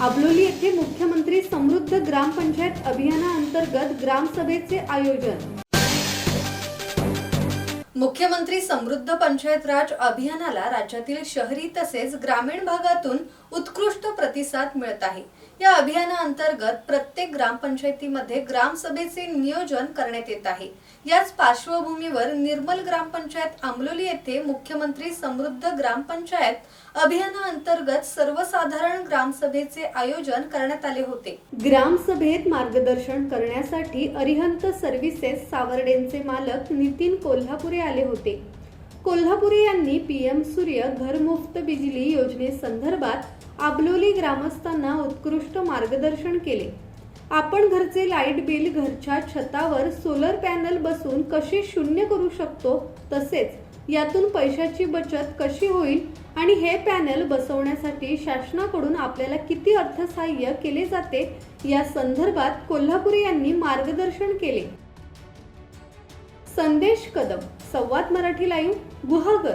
आबलोली येथे मुख्यमंत्री समृद्ध ग्रामपंचायत अभियानाअंतर्गत ग्रामसभेचे आयोजन. मुख्यमंत्री समृद्ध पंचायत राज अभियानाला राज्यातील शहरी तसेच ग्रामीण भागातून उत्कृष्ट प्रतिसाद मिळत आहे. या अभियानाअंतर्गत प्रत्येक ग्रामपंचायतीमध्ये ग्रामसभेचे नियोजन करण्यात येत आहे. याच पार्श्वभूमीवर निर्मल ग्रामपंचायत आंबलोली येथे मुख्यमंत्री समृद्ध ग्रामपंचायत अभियानाअंतर्गत सर्वसाधारण ग्रामसभेचे आयोजन करण्यात आले होते. ग्रामसभेत मार्गदर्शन करण्यासाठी अरिहंत सर्व्हिसेस सावर्डेंचे मालक नितीन कोल्हापुरे आले होते. कोल्हापुरे यांनी पीएम सूर्य घरमुफ्त बिजली योजनेसंदर्भात आबलोली ग्रामस्थांना उत्कृष्ट मार्गदर्शन केले. आपण घरचे लाइट बिल घरच्या छतावर सोलर पॅनल बसून कसे शून्य करू शकतो? तसेच यातून पैशाची बचत कशी होईल? आणि हे पॅनल बसवण्यासाठी शासनाकडून आपल्याला किती अर्थसहाय्य केले जाते? या संदर्भात कोल्हापुरे यांनी मार्गदर्शन केले. संदेश कदम संवाद मराठी लाईव्ह गुहागर.